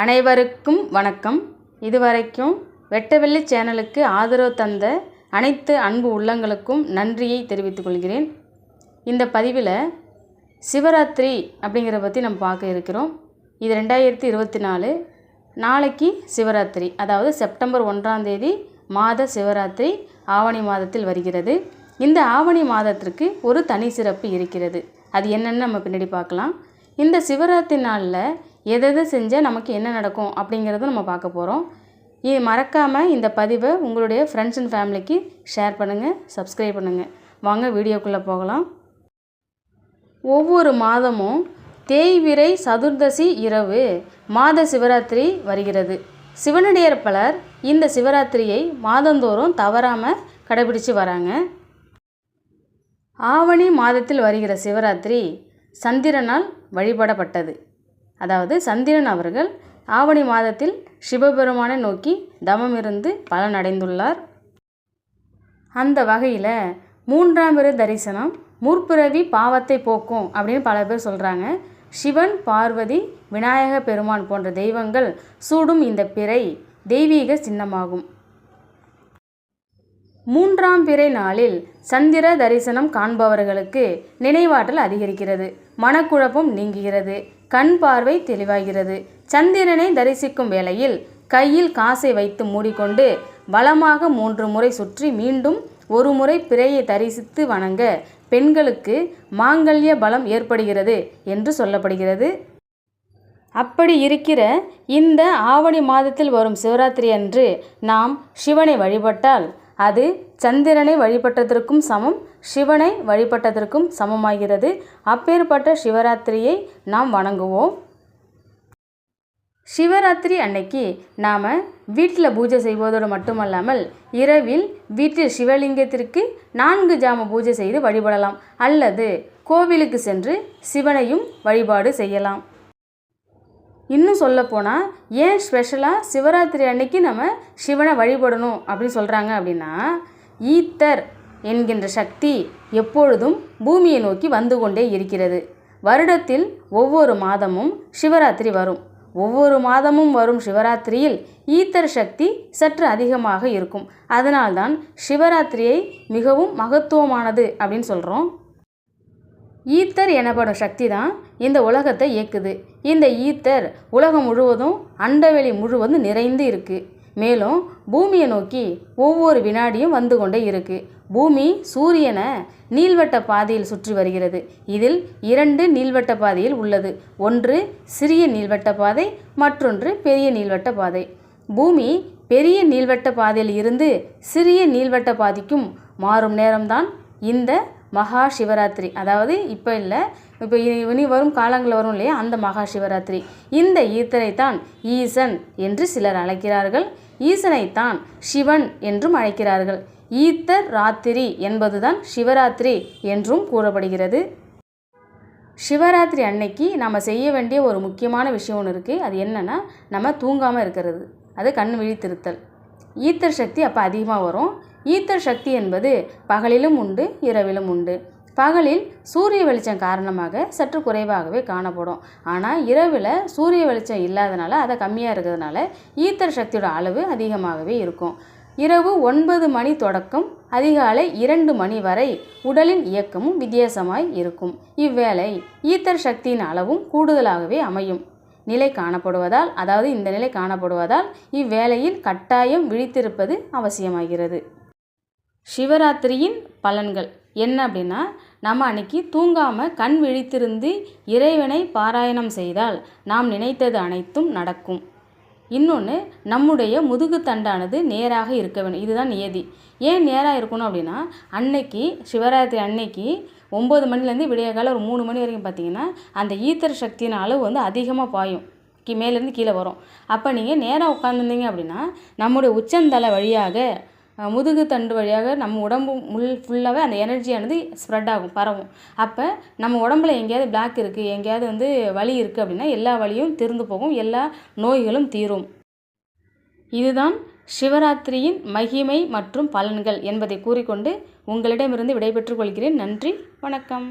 அனைவருக்கும் வணக்கம். இதுவரைக்கும் வெட்டவெள்ளி சேனலுக்கு ஆதரவு தந்த அனைத்து அன்பு உள்ளங்களுக்கும் நன்றியை தெரிவித்துக் கொள்கிறேன். இந்த பதிவில் சிவராத்திரி அப்படிங்கிற பற்றி நம்ம பார்க்க இருக்கிறோம். இது ரெண்டாயிரத்தி இருபத்தி நாலு. நாளைக்கு சிவராத்திரி. அதாவது செப்டம்பர் ஒன்றாம் தேதி மாத சிவராத்திரி ஆவணி மாதத்தில் வருகிறது. இந்த ஆவணி மாதத்திற்கு ஒரு தனி சிறப்பு இருக்கிறது. அது என்னென்னு நம்ம பின்னாடி பார்க்கலாம். இந்த சிவராத்திரி நாளில் எதெது செஞ்சால் நமக்கு என்ன நடக்கும் அப்படிங்கிறத நம்ம பார்க்க போகிறோம் இது மறக்காமல் இந்த பதிவை உங்களுடைய ஃப்ரெண்ட்ஸ் அண்ட் ஃபேமிலிக்கு ஷேர் பண்ணுங்கள் சப்ஸ்கிரைப் பண்ணுங்கள் வாங்க வீடியோக்குள்ளே போகலாம். ஒவ்வொரு மாதமும் தேய்விரை சதுர்தசி இரவு மாத சிவராத்திரி வருகிறது. சிவனடியார் பலர் இந்த சிவராத்திரியை மாதந்தோறும் தவறாமல் கடைபிடிச்சு வராங்க. ஆவணி மாதத்தில் வருகிற சிவராத்திரி சந்திரனால் வழிபடப்பட்டது. அதாவது சந்திரன் அவர்கள் ஆவணி மாதத்தில் சிவபெருமானை நோக்கி தவம் இருந்து பலனடைந்துள்ளார். அந்த வகையில் மூன்றாம் பிற தரிசனம் முற்பிறவி பாவத்தை போக்கும் அப்படின்னு பல பேர் சொல்கிறாங்க சிவன் பார்வதி விநாயக பெருமான் போன்ற தெய்வங்கள் சூடும் இந்த பிறை தெய்வீக சின்னமாகும். மூன்றாம் பிறை நாளில் சந்திர தரிசனம் காண்பவர்களுக்கு நினைவாற்றல் அதிகரிக்கிறது. மனக்குழப்பம் நீங்குகிறது. கண் பார்வை தெளிவாகிறது. சந்திரனை தரிசிக்கும் வேளையில் கையில் காசை வைத்து மூடிக்கொண்டு வளமாக மூன்று முறை சுற்றி மீண்டும் ஒரு முறை பிறையை தரிசித்து வணங்க பெண்களுக்கு மாங்கல்ய பலம் ஏற்படுகிறது என்று சொல்லப்படுகிறது. அப்படி இருக்கிற இந்த ஆவணி மாதத்தில் வரும் சிவராத்திரி அன்று நாம் சிவனை வழிபட்டால் அது சந்திரனை வழிபட்டதற்கும் சமம் சிவனை வழிபட்டதற்கும் சமமாகிறது. அப்பேற்பட்ட சிவராத்திரியை நாம் வணங்குவோம். சிவராத்திரி அன்னைக்கு நாம் வீட்டில் பூஜை செய்வதோடு மட்டுமல்லாமல் இரவில் வீட்டில் சிவலிங்கத்திற்கு நான்கு ஜாம பூஜை செய்து வழிபடலாம். அல்லது கோவிலுக்கு சென்று சிவனையும் வழிபாடு செய்யலாம். இன்னும் சொல்லப்போனால் ஏன் ஸ்பெஷலாக சிவராத்திரி அன்னைக்கு நம்ம சிவனை வழிபடணும் அப்படின்னு சொல்கிறாங்க அப்படின்னா ஈத்தர் என்கின்ற சக்தி எப்பொழுதும் பூமியை நோக்கி வந்து கொண்டே இருக்கிறது. வருடத்தில் ஒவ்வொரு மாதமும் சிவராத்திரி வரும். ஒவ்வொரு மாதமும் வரும் சிவராத்திரியில் ஈத்தர் சக்தி சற்று அதிகமாக இருக்கும். அதனால்தான் சிவராத்திரியை மிகவும் மகத்துவமானது அப்படின்னு சொல்கிறோம் ஈத்தர் எனப்படும் சக்தி தான் இந்த உலகத்தை இயக்குது. இந்த ஈத்தர் உலகம் முழுவதும் அண்டவெளி முழுவதும் நிறைந்து இருக்குது மேலும் பூமியை நோக்கி ஒவ்வொரு வினாடியும் வந்து கொண்டே இருக்குது பூமி சூரியனை நீள்வட்ட பாதையில் சுற்றி வருகிறது. இதில் இரண்டு நீள்வட்ட பாதையில் உள்ளது. ஒன்று சிறிய நீள்வட்ட பாதை மற்றொன்று பெரிய நீள்வட்ட பாதை. பூமி பெரிய நீள்வட்ட பாதையில் இருந்து சிறிய நீள்வட்ட பாதைக்கும் மாறும் நேரம்தான் இந்த மகா சிவராத்திரி. அதாவது இப்போ இல்லை இப்போ இனி வரும் காலங்களில் வரும் இல்லையா? அந்த மகா சிவராத்திரி. இந்த ஈத்தரைத்தான் ஈசன் என்று சிலர் அழைக்கிறார்கள். ஈசனைத்தான் சிவன் என்றும் அழைக்கிறார்கள். ஈத்தர் ராத்திரி என்பதுதான் சிவராத்திரி என்றும் கூறப்படுகிறது. சிவராத்திரி அன்னைக்கு நம்ம செய்ய வேண்டிய ஒரு முக்கியமான விஷயம் ஒன்று இருக்குது அது என்னென்னா நம்ம தூங்காமல் இருக்கிறது. அது கண் விழித்திருத்தல். ஈத்தர் சக்தி அப்போ அதிகமாக வரும். ஈத்தர் சக்தி என்பது பகலிலும் உண்டு இரவிலும் உண்டு. பகலில் சூரிய வெளிச்சம் காரணமாக சற்று குறைவாகவே காணப்படும். ஆனால் இரவில் சூரிய வெளிச்சம் இல்லாதனால அதை கம்மியாக இருக்கிறதுனால ஈத்தர் சக்தியோட அளவு அதிகமாகவே இருக்கும். இரவு ஒன்பது மணி தொடக்கம் அதிகாலை இரண்டு மணி வரை உடலின் இயக்கமும் வித்தியாசமாய் இருக்கும். இவ்வேளை ஈத்தர் சக்தியின் அளவும் கூடுதலாகவே அமையும். நிலை காணப்படுவதால் அதாவது இந்த நிலை காணப்படுவதால் இவ்வேளையில் கட்டாயம் விழித்திருப்பது அவசியமாகிறது. சிவராத்திரியின் பலன்கள். என்ன அப்படின்னா நம்ம அன்னைக்கு தூங்காமல் கண் விழித்திருந்து இறைவனை பாராயணம் செய்தால் நாம் நினைத்தது அனைத்தும் நடக்கும். இன்னொன்று நம்முடைய முதுகு தண்டானது நேராக இருக்க வேண்டும். இதுதான் நியதி. ஏன் நேராக இருக்கணும் அப்படின்னா அன்னைக்கு சிவராத்திரி அன்னைக்கு ஒம்பது மணிலேருந்து விடிய காலம் ஒரு மூணு மணி வரைக்கும் பார்த்தீங்கன்னா அந்த ஈத்தர் சக்தியின் அளவு வந்து அதிகமாக பாயும். கி மேலேருந்து கீழே வரும். அப்போ நீங்கள் நேராக உட்காந்துருந்தீங்க அப்படின்னா நம்முடைய உச்சந்தலை வழியாக முதுகு தண்டு வழியாக நம்ம உடம்பு முள் ஃபுல்லாகவே அந்த எனர்ஜியானது ஸ்ப்ரெட் ஆகும் பரவும். அப்போ நம்ம உடம்புல எங்கேயாவது பிளாக் இருக்குது எங்கேயாவது வந்து வலி இருக்குது அப்படின்னா எல்லா வலியும் திருந்து போகும் எல்லா நோய்களும் தீரும். இதுதான் சிவராத்திரியின் மகிமை மற்றும் பலன்கள் என்பதை கூறிக்கொண்டு உங்களிடமிருந்து விடைபெற்றுக் கொள்கிறேன். நன்றி வணக்கம்.